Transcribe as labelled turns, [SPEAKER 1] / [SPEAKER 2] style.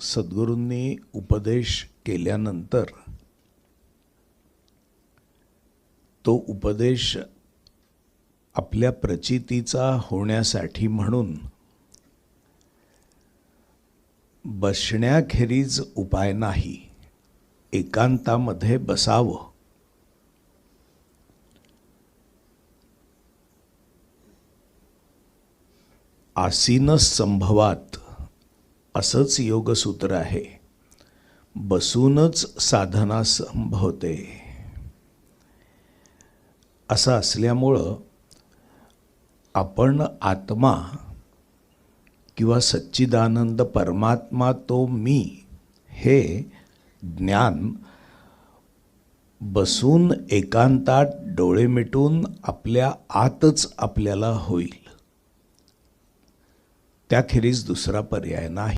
[SPEAKER 1] सद्गुरूंनी उपदेश केल्यानंतर तो उपदेश आपल्या प्रचितीचा होण्यासाठी म्हणून बसण्याखेरीज उपाय नाही एकांतामध्ये बसावं. आसीन संभवात असंच योगसूत्र आहे. बसूनच साधना संभवते. असं असल्यामुळं आपण आत्मा किंवा सच्चिदानंद परमात्मा तो मी हे ज्ञान बसून एकांतात डोळे मिटून आपल्या आतच आपल्याला होईल. त्याखेरीज दुसरा पर्याय नाही.